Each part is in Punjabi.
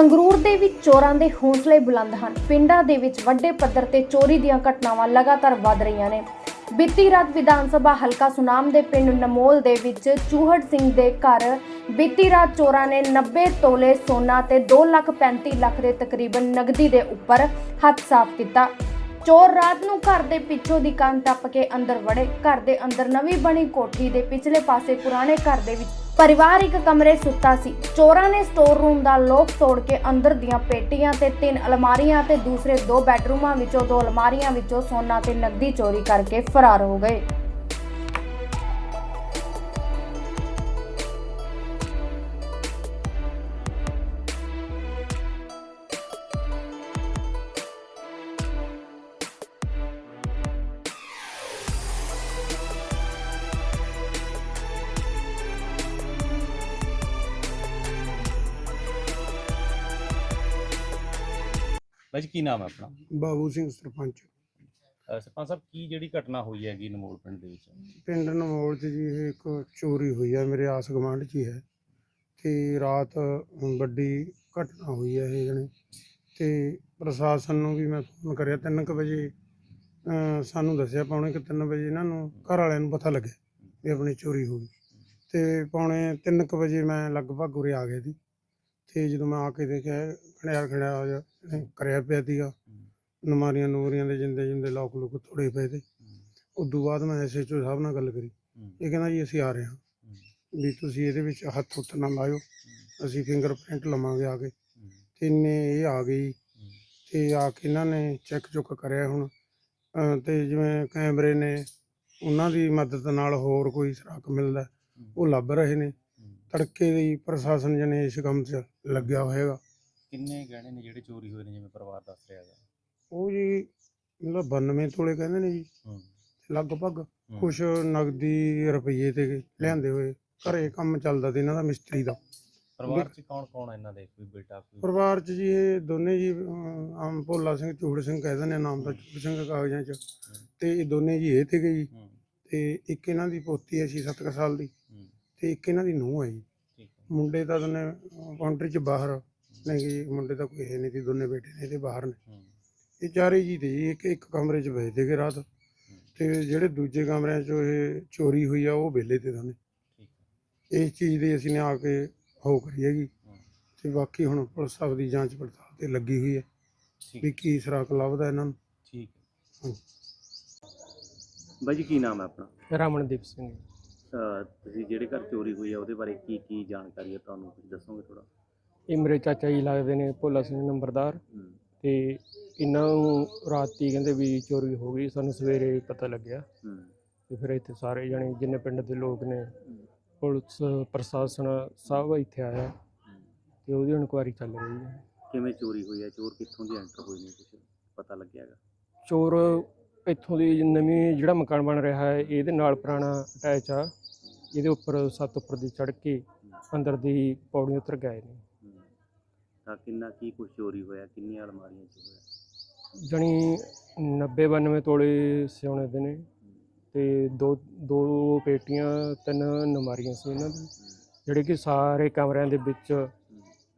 ਸੰਗਰੂਰ ਦੇ ਵਿੱਚ ਚੋਰਾਂ ਦੇ ਹੌਸਲੇ ਬੁਲੰਦ ਹਨ। ਪਿੰਡਾਂ ਦੇ ਵਿੱਚ ਵੱਡੇ ਪੱਧਰ ਤੇ ਚੋਰੀ ਦੀਆਂ ਘਟਨਾਵਾਂ ਲਗਾਤਾਰ ਵੱਧ ਰਹੀਆਂ ਨੇ। ਬੀਤੀ ਰਾਤ ਵਿਧਾਨ ਸਭਾ ਹਲਕਾ ਸੁਨਾਮ ਦੇ ਪਿੰਡ ਨਮੋਲ ਦੇ ਵਿੱਚ ਚੂਹੜ ਸਿੰਘ ਦੇ ਘਰ ਬੀਤੀ ਰਾਤ ਚੋਰਾਂ ਨੇ 90 ਤੋਲੇ ਸੋਨਾ ਤੇ 2,35 ਲੱਖ ਦੇ ਤਕਰੀਬਨ ਨਗਦੀ ਦੇ ਉੱਪਰ ਹੱਥ ਸਾਫ਼ ਕੀਤਾ। ਚੋਰ ਰਾਤ ਨੂੰ ਘਰ ਦੇ ਪਿੱਛੋਂ ਦੀ ਕੰਨ ਟੱਪ ਕੇ ਅੰਦਰ ਵੜੇ। ਘਰ ਦੇ ਅੰਦਰ ਨਵੀਂ ਬਣੀ ਕੋਠੀ ਦੇ ਪਿਛਲੇ ਪਾਸੇ ਪੁਰਾਣੇ ਘਰ ਦੇ ਵਿੱਚ ਪਰਿਵਾਰ ਇੱਕ ਕਮਰੇ ਸੁੱਤਾ ਸੀ। ਚੋਰਾਂ ਨੇ ਸਟੋਰ ਰੂਮ ਦਾ ਲੋਕ ਤੋੜ ਕੇ ਅੰਦਰ ਦੀਆਂ ਪੇਟੀਆਂ ਤੇ ਤਿੰਨ ਅਲਮਾਰੀਆਂ ਤੇ ਦੂਸਰੇ ਦੋ ਬੈੱਡਰੂਮਾਂ ਵਿੱਚੋਂ ਦੋ ਅਲਮਾਰੀਆਂ ਵਿੱਚੋਂ ਸੋਨਾ ਤੇ ਨਕਦੀ ਚੋਰੀ ਕਰਕੇ ਫਰਾਰ ਹੋ ਗਏ। ਬਾਈ ਜੀ ਕੀ ਨਾਮ ਹੈ ਆਪਣਾ? ਬਾਬੂ ਸਿੰਘ ਸਰਪੰਚ। ਅਹ ਸਰਪੰਚ ਸਾਹਿਬ ਕੀ ਜਿਹੜੀ ਘਟਨਾ ਹੋਈ ਹੈਗੀ ਨਮੋਲ ਪਿੰਡ ਦੇ ਵਿੱਚ? ਪਿੰਡ ਨਮੋਲ 'ਚ ਜੀ ਇਹ ਇੱਕ ਚੋਰੀ ਹੋਈ ਹੈ ਮੇਰੇ ਆਸ ਗੁਆਂਢ 'ਚ ਹੀ ਹੈ। ਤੇ ਰਾਤ ਵੱਡੀ ਘਟਨਾ ਹੋਈ ਹੈ ਇਹ ਜਣੇ। ਤੇ ਪ੍ਰਸ਼ਾਸਨ ਨੂੰ ਵੀ ਮੈਂ ਫੋਨ ਕਰਿਆ 3:00 ਵਜੇ ਅਮ ਸਾਨੂੰ ਦੱਸਿਆ ਪੌਣੇ ਕਿ 3 ਵਜੇ ਇਹਨਾਂ ਨੂੰ ਘਰ ਵਾਲਿਆਂ ਨੂੰ ਪਤਾ ਲੱਗਿਆ ਵੀ ਆਪਣੀ ਚੋਰੀ ਹੋ ਗਈ। ਤੇ ਪੌਣੇ 3:00 ਵਜੇ ਮੈਂ ਲਗਭਗ ਉਰੇ ਆ ਗਿਆ ਸੀ ਤੇ ਜਦੋਂ ਮੈਂ ਆ ਕੇ ਦੇਖਿਆ ਖੜਿਆ ਖੜਿਆ ਜਿਹਾ ਕਰਿਆ ਪਿਆ ਸੀਗਾ। ਨਮਾਰੀਆਂ ਨੂਰੀਆਂ ਦੇ ਜਿੰਦੇ ਜਿੰਦੇ ਲੋਕ ਲੋਕ ਥੋੜੇ ਪਏ ਤੇ। ਉਦੋਂ ਬਾਅਦ ਮੈਂ ਐਸਐਚਓ ਸਾਹਿਬ ਨਾਲ ਗੱਲ ਕਰੀ। ਇਹ ਕਹਿੰਦਾ ਜੀ ਅਸੀਂ ਆ ਰਹੇ ਹਾਂ। ਵੀ ਤੁਸੀਂ ਇਹਦੇ ਵਿੱਚ ਹੱਥ ਹੁੱਥ ਨਾ ਲਾਇਓ। ਅਸੀਂ ਫਿੰਗਰਪ੍ਰਿੰਟ ਲਵਾਂਗੇ ਆ ਕੇ। ਹੂੰ, ਤੇ ਇੰਨੇ ਇਹ ਆ ਗਈ ਹੂੰ, ਤੇ ਆ ਕੇ ਇਹਨਾਂ ਨੇ ਚੈੱਕ ਚੁੱਕ ਕਰਿਆ ਹੁਣ। ਅਹ ਤੇ ਜਿਵੇਂ ਕੈਮਰੇ ਨੇ ਉਹਨਾਂ ਦੀ ਮਦਦ ਨਾਲ ਹੋਰ ਕੋਈ ਸਰਾਕ ਮਿਲਦਾ ਉਹ ਲੱਭ ਰਹੇ ਨੇ। ਤੜਕੇ ਦੀ ਪ੍ਰਸ਼ਾਸਨ ਜਨੇ ਇਸ ਕੰਮ 'ਚ ਲੱਗਿਆ ਹੋਏਗਾ ਕਿੰਨੇ ਗਹਿਣੇ ਨੇ ਜਿਹੜੇ ਚੋਰੀ ਹੋਏ ਨੇ ਜਿਵੇਂ ਪਰਿਵਾਰ ਦੱਸ ਰਿਹਾ ਹੈਗਾ? ਉਹ ਜੀ ਮਤਲਬ 92 ਤੋਲੇ ਕਹਿੰਦੇ ਨੇ ਜੀ। ਹੂੰ, ਲਗਭਗ ਕੁਛ ਨਗਦੀ ਰੁਪਈਏ ਤੇ ਲਿਆਂਦੇ ਹੋਏ ਘਰੇ ਕੰਮ ਚੱਲਦਾ ਤੇ ਇਹਨਾਂ ਦਾ ਮਿਸਤਰੀ ਦਾ। ਪਰਿਵਾਰ 'ਚ ਕੌਣ ਕੌਣ ਹੈ ਇਹਨਾਂ ਦੇ? ਕੋਈ ਬੇਟਾ ਕੋਈ ਪਰਿਵਾਰ ਚ ਜੀ ਇਹ ਦੋਨੇ ਜੀ ਅਮ, ਆਮ ਭੋਲਾ ਸਿੰਘ ਚੂੜ ਸਿੰਘ ਕਹਿ ਦਿੰਦੇ ਆ ਨਾਮ ਤਾਂ ਚੂੜ ਸਿੰਘ ਕਾਗਜ਼ਾਂ ਚ। ਤੇ ਇਹ ਦੋਨੇ ਜੀ ਇਹ ਤੇ ਗਈ ਹੂੰ, ਤੇ ਇੱਕ ਇਹਨਾਂ ਦੀ ਪੋਤੀ ਹੈ 6-7 ਸਾਲ ਦੀ। ਤੇ ਇੱਕ ਇਹਨਾਂ ਦੀ ਨੂੰਹ ਹੈ ਜੀ। ਮੁੰਡੇ ਤਾਂ ਦੋਨੇ ਕਾਉਂਟਰੀ ਚ ਬਾਹਰ ਨਹੀਂ ਜੀ ਮੁੰਡੇ ਤਾਂ ਕੋਈ ਹੈ ਨਹੀਂ ਸੀ ਦੋਨੇ ਬੇਟੇ ਨੇ ਇਹਦੇ ਬਾਹਰ ਨੇ। ਇਹ ਚਾਰੇ ਜੀ ਤੇ ਜੀ ਇੱਕ ਇੱਕ ਕਮਰੇ ਚ ਬੈਠ ਕੇ ਰਾਤ। ਤੇ ਜਿਹੜੇ ਦੂਜੇ ਕਮਰਿਆਂ ਚ ਇਹ ਚੋਰੀ ਹੋਈ ਆ ਉਹ ਵਿਹਲੇ ਤੇ ਦੋਨੇ। ਇਸ ਚੀਜ਼ ਦੇ ਅਸੀਂ ਨੇ ਆ ਕੇ ਹੋ ਕਰੀ ਹੈਗੀ। ਤੇ ਬਾਕੀ ਹੁਣ ਪੁਲਿਸ ਆਪਦੀ ਜਾਂਚ ਪੜਤਾਲ ਤੇ ਲੱਗੀ ਹੋਈ ਹੈ। ਵੀ ਕੀ ਸਰਾਕ ਲੱਭਦਾ ਇਹਨਾਂ ਨੂੰ। ਠੀਕ ਹੈ। ਬਾਈ ਜੀ ਕੀ ਨਾਮ ਹੈ ਆਪਣਾ? ਰਮਨਦੀਪ ਸਿੰਘ ਅਹ ਤੁਸੀਂ ਜਿਹੜੇ ਘਰ ਚੋਰੀ ਹੋਈ ਹੈ ਉਹਦੇ ਬਾਰੇ ਕੀ ਕੀ ਜਾਣਕਾਰੀ ਹੈ ਤੁਹਾਨੂੰ? ਕੁਝ ਦੱਸੋਗੇ ਥੋੜਾ ਇਹ ਮੇਰੇ ਚਾਚਾ ਜੀ ਲੱਗਦੇ ਨੇ ਭੋਲਾ ਸਿੰਘ ਨੰਬਰਦਾਰ। ਤੇ ਇਹਨਾਂ ਨੂੰ ਰਾਤੀ ਕਹਿੰਦੇ ਵੀ ਚੋਰੀ ਹੋ ਗਈ ਸਾਨੂੰ ਸਵੇਰੇ ਪਤਾ ਲੱਗਿਆ। ਤੇ ਫਿਰ ਇੱਥੇ ਸਾਰੇ ਜਣੇ ਜਿੰਨੇ ਪਿੰਡ ਦੇ ਲੋਕ ਨੇ ਪੁਲਿਸ ਪ੍ਰਸ਼ਾਸਨ ਸਭ ਇੱਥੇ ਆਇਆ। ਤੇ ਉਹਦੀ ਇਨਕੁਆਇਰੀ ਚੱਲ ਰਹੀ ਹੈ। ਕਿਵੇਂ ਚੋਰੀ ਹੋਈ ਹੈ ਚੋਰ ਕਿੱਥੋਂ ਦੀ ਐਂਟਰ ਹੋਏ ਨੇ ਕੁਝ ਪਤਾ ਲੱਗਿਆ ਹੈਗਾ? ਚੋਰ ਇੱਥੋਂ ਦੀ ਨਵੀਂ ਜਿਹੜਾ ਮਕਾਨ ਬਣ ਰਿਹਾ ਹੈ ਇਹਦੇ ਨਾਲ ਪੁਰਾਣਾ ਅਟੈਚ ਆ। ਇਹਦੇ ਉੱਪਰ ਸੱਤ ਉੱਪਰ ਦੀ ਚੜ੍ਹ ਕੇ ਅੰਦਰ ਦੀ ਪੌੜੀ ਉਤਰ ਗਏ ਨੇ। ਤਾਂ ਕਿੰਨਾ ਕੀ ਕੁਝ ਚੋਰੀ ਹੋਇਆ? ਕਿੰਨੀਆਂ ਅਲਮਾਰੀਆਂ 'ਚ ਹੋਇਆ? ਜਣੀ 90 92 ਤੋਲੇ ਸਿਉਣੇ ਦੇ ਨੇ ਤੇ ਦੋ ਦੋ ਪੇਟੀਆਂ ਤਿੰਨ ਨਮਾਰੀਆਂ ਸੀ ਇਹਨਾਂ ਦੀ। ਜਿਹੜੇ ਕਿ ਸਾਰੇ ਕਮਰਿਆਂ ਦੇ ਵਿੱਚ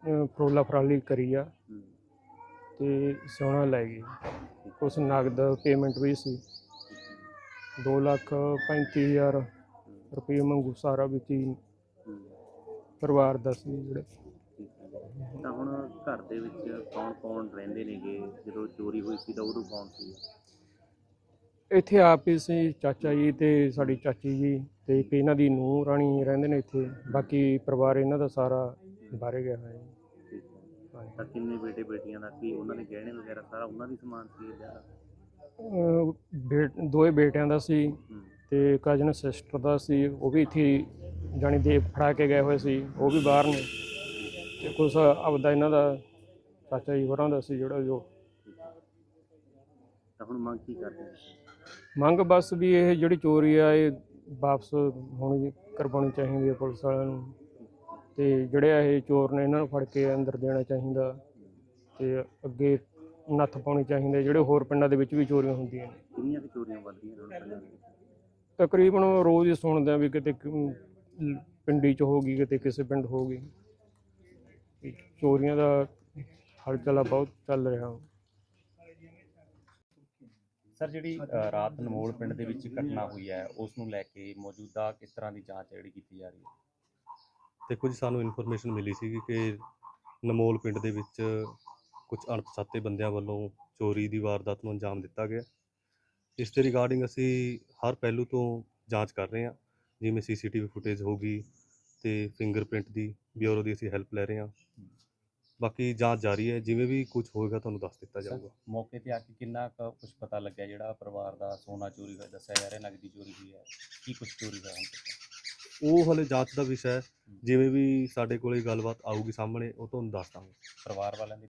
ਫਰੋਲਾ ਫਰਾਲੀ ਕਰੀ ਆ ਹੂੰ, ਤੇ ਸਿਉਣਾ ਲੈ ਗਏ। ਕੁਛ ਨਗਦ ਪੇਮੈਂਟ ਵੀ ਸੀ। 2 ਲੱਖ 35 ਹਜ਼ਾਰ ਰੁਪਏ ਮੰਗੂ ਸਾਰਾ ਵਿੱਚ ਹੀ ਪਰਿਵਾਰ ਦਾ ਸੀ ਜਿਹੜੇ। ਤਾਂ ਹੁਣ ਘਰ ਦੇ ਵਿੱਚ ਕੌਣ ਕੌਣ ਰਹਿੰਦੇ ਨੇਗੇ? ਜਦੋਂ ਚੋਰੀ ਹੋਈ ਸੀ ਤਾਂ ਉਦੋਂ ਕੌਣ ਸੀ? ਇੱਥੇ ਆਪ ਹੀ ਸੀ ਚਾਚਾ ਜੀ ਤੇ ਸਾਡੀ ਚਾਚੀ ਜੀ ਤੇ ਇੱਕ ਇਹਨਾਂ ਦੀ ਨੂੰਹ ਰਾਣੀ ਰਹਿੰਦੇ ਨੇ ਇੱਥੇ। ਬਾਕੀ ਪਰਿਵਾਰ ਇਹਨਾਂ ਦਾ ਸਾਰਾ ਬਾਹਰੇ ਗਿਆ ਹੋਇਆ ਹੈ। ਤਾਂ ਕਿੰਨੇ ਬੇਟੇ ਬੇਟੀਆਂ ਦਾ ਕੀ ਉਹਨਾਂ ਦੇ ਗਹਿਣੇ ਵਗੈਰਾ ਸਾਰਾ ਉਹਨਾਂ ਦੀ ਸਮਾਨ ਸੀ ਅਹ ਬੇ- ਦੋਏ ਬੇਟਿਆਂ ਦਾ ਸੀ। ਹੂੰ। ਤੇ ਕਜ਼ਨ ਸਿਸਟਰ ਦਾ ਸੀ ਉਹ ਵੀ ਇੱਥੇ ਜਾਣੀ ਦੇ ਫੜਾ ਕੇ ਗਏ ਹੋਏ ਸੀ ਉਹ ਵੀ ਬਾਹਰ ਨੇ। ਤੇ ਕੁਛ ਆਪਦਾ ਇਹਨਾਂ ਦਾ ਚਾਚਾ ਜੀ ਹੋਰਾਂ ਦਾ ਸੀ ਜਿਹੜਾ ਜੋ। ਤਾਂ ਹੁਣ ਮੰਗ ਕੀ ਕਰਦੇ? ਮੰਗ ਬਸ ਵੀ ਇਹ ਜਿਹੜੀ ਚੋਰੀ ਆ ਇਹ ਵਾਪਸ ਹੋਣੀ ਕਰਵਾਉਣੀ ਚਾਹੀਦੀ ਹੈ ਪੁਲਿਸ ਵਾਲਿਆਂ ਨੂੰ। ਤੇ ਜਿਹੜੇ ਇਹ ਚੋਰ ਨੇ ਇਹਨਾਂ ਨੂੰ ਫੜ ਕੇ ਅੰਦਰ ਦੇਣਾ ਚਾਹੀਦਾ। ਤੇ ਅੱਗੇ ਨੱਥ ਪਾਉਣੀ ਚਾਹੀਦੀ ਜਿਹੜੇ ਹੋਰ ਪਿੰਡਾਂ ਦੇ ਵਿੱਚ ਵੀ ਚੋਰੀਆਂ ਹੁੰਦੀਆਂ ਨੇ। ਕਿੰਨੀਆਂ ਕੁ ਚੋਰੀਆਂ ਵੱਧਦੀਆਂ ਨੇ? ਤਕਰੀਬਨ ਰੋਜ਼ ਹੀ ਸੁਣਦੇ ਆ ਵੀ ਕਿਤੇ ਕ- ਪਿੰਡੀ ਚ ਹੋ ਗਈ ਕਿਤੇ ਕਿਸੇ ਪਿੰਡ ਹੋ ਗਈ। ਵੀ ਚੋਰੀਆਂ ਦਾ ਹਲਚਲਾ ਬਹੁਤ ਚੱਲ ਰਿਹਾ। ਸਰ ਜਿਹੜੀ ਅ, ਰਾਤ ਨਮੋਲ ਪਿੰਡ ਦੇ ਵਿੱਚ ਘਟਨਾ ਹੋਈ ਹੈ ਉਸ ਨੂੰ ਲੈ ਕੇ ਮੌਜੂਦਾ ਕਿਸ ਤਰ੍ਹਾਂ ਦੀ ਜਾਂਚ ਹੈ ਜਿਹੜੀ ਕੀਤੀ ਜਾ ਰਹੀ ਹੈ? ਦੇਖੋ ਜੀ ਸਾਨੂੰ ਇਨਫੋਰਮੇਸ਼ਨ ਮਿਲੀ ਸੀ ਕਿ ਨਮੋਲ ਪਿੰਡ ਦੇ ਵਿੱਚ ਕੁਝ ਅਣਪਛਾਤੇ ਬੰਦਿਆਂ ਵੱਲੋਂ ਚੋਰੀ ਦੀ ਵਾਰਦਾਤ ਨੂੰ ਅੰਜਾਮ ਦਿੱਤਾ ਗਿਆ। ਇਸ ਦੇ ਰਿਗਾਰਡਿੰਗ ਅਸੀਂ ਹਰ ਪਹਿਲੂ ਤੋਂ ਜਾਂਚ ਕਰ ਰਹੇ ਹਾਂ ਜਿਵੇਂ ਸੀਸੀਟੀਵੀ ਫੁਟੇਜ ਹੋਗੀ ਤੇ ਫਿੰਗਰਪ੍ਰਿੰਟ ਦੀ ਬਿਊਰੋ ਦੀ ਅਸੀਂ ਹੈਲਪ ਲੈ ਰਹੇ ਹਾਂ। ਬਾਕੀ ਜਾਂਚ ਜਾਰੀ ਹੈ ਜਿਵੇਂ ਵੀ ਕੁਝ ਹੋਏਗਾ ਤੁਹਾਨੂੰ ਦੱਸ ਦਿੱਤਾ ਜਾਊਗਾ। ਮੌਕੇ ਤੇ ਆ ਕੇ ਕਿੰਨਾ ਕੁਝ ਪਤਾ ਲੱਗਿਆ ਜਿਹੜਾ ਪਰਿਵਾਰ ਦਾ ਸੋਨਾ ਚੋਰੀ ਹੋਇਆ ਦੱਸਿਆ ਜਾ ਰਿਹਾ ਨਗਦੀ ਚੋਰੀ ਹੋਈ ਹੈ ਕੀ ਕੁਝ ਚੋਰੀ ਹੋਇਆ ਹੁਣ ਤੱਕ? ਉਹ ਹਲੇ ਜਾਂਚ ਦਾ ਵਿਸ਼ਾ ਹੈ। ਜਿਵੇਂ ਵੀ ਸਾਡੇ ਕੋਲੇ ਗੱਲਬਾਤ ਆਊਗੀ ਸਾਹਮਣੇ ਉਹ ਤੁਹਾਨੂੰ ਦੱਸ ਦਾਂਗੇ। ਪਰਿਵਾਰ ਵਾਲਿਆਂ ਦੀ